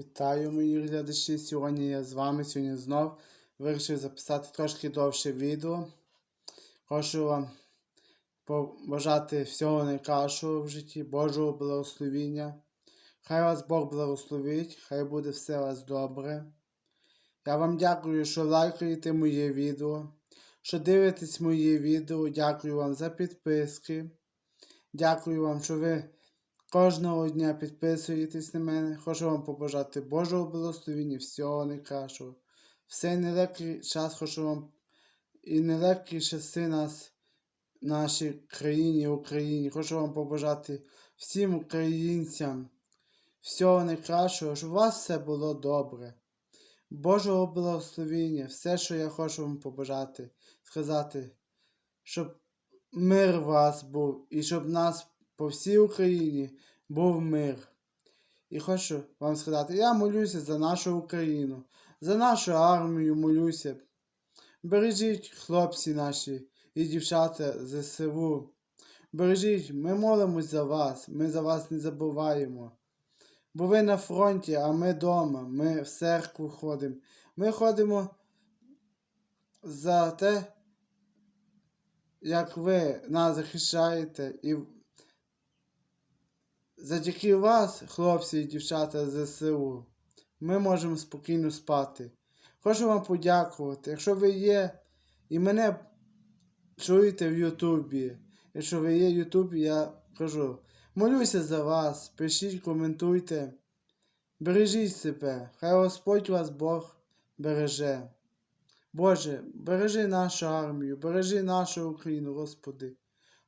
Вітаю, мої глядачі. Сьогодні я з вами сьогодні знов вирішив записати трошки довше відео. Хочу вам побажати всього найкращого в житті, Божого благословіння. Хай вас Бог благословить, хай буде все у вас добре. Я вам дякую, що лайкаєте моє відео, що дивитесь моє відео. Дякую вам за підписки. Дякую вам, що ви кожного дня підписуєтесь на мене. Хочу вам побажати Божого благословення, всього найкращого. Все нелегкий час хочу вам і нелегкі часи нас, нашій країні, Україні. Хочу вам побажати всім українцям всього найкращого, щоб у вас все було добре. Божого благословення, все, що я хочу вам побажати, сказати, щоб мир у вас був і щоб нас по всій Україні був мир. І хочу вам сказати, я молюся за нашу Україну, за нашу армію молюся. Бережіть хлопці наші і дівчата ЗСУ. Бережіть, ми молимось за вас, ми за вас не забуваємо. Бо ви на фронті, а ми вдома, ми в церкву ходимо. Ми ходимо за те, як ви нас захищаєте, і завдяки вас, хлопці і дівчата ЗСУ, ми можемо спокійно спати. Хочу вам подякувати. Якщо ви є і мене чуєте в Ютубі, якщо ви є в Ютубі, я кажу, молюся за вас, пишіть, коментуйте. Бережіть себе, хай Господь вас Бог береже. Боже, бережи нашу армію, бережи нашу Україну, Господи.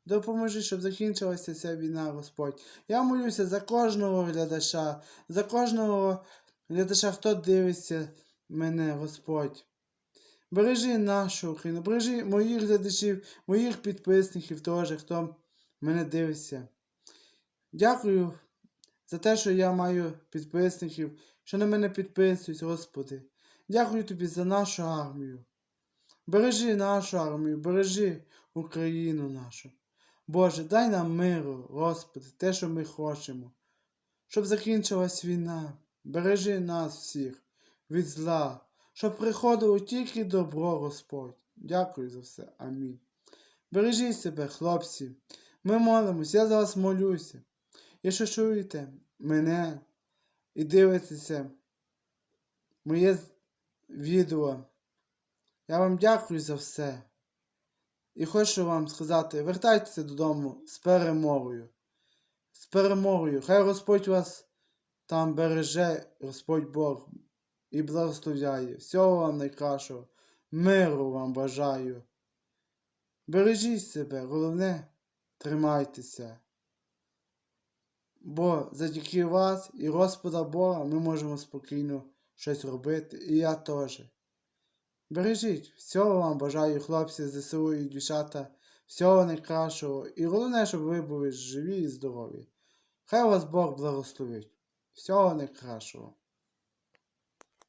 Допоможи, щоб закінчилася ця війна, Господь. Я молюся за кожного глядача, за кожного глядача, хто дивиться мене, Господь. Бережи нашу Україну, бережи моїх глядачів, моїх підписників теж, хто мене дивиться. Дякую за те, що я маю підписників, що на мене підписують, Господи. Дякую тобі за нашу армію. Бережи нашу армію, бережи Україну нашу. Боже, дай нам миру, Господи, те, що ми хочемо. Щоб закінчилась війна, бережи нас всіх від зла, щоб приходило тільки добро, Господь. Дякую за все. Амінь. Бережіть себе, хлопці. Ми молимось, я за вас молюся. Якщо чуєте мене і дивитеся моє відео, я вам дякую за все. І хочу вам сказати, вертайтеся додому з перемогою. З перемогою. Хай Господь вас там береже, Господь Бог, і благословляє. Всього вам найкращого. Миру вам бажаю. Бережіть себе, головне, тримайтеся. Бо завдяки вас і Господа Бога ми можемо спокійно щось робити. І я теж. Бережіть, всього вам бажаю, хлопці, ЗСУ і дівчата, всього найкращого. І головне, щоб ви були живі і здорові. Хай вас Бог благословить. Всього найкращого.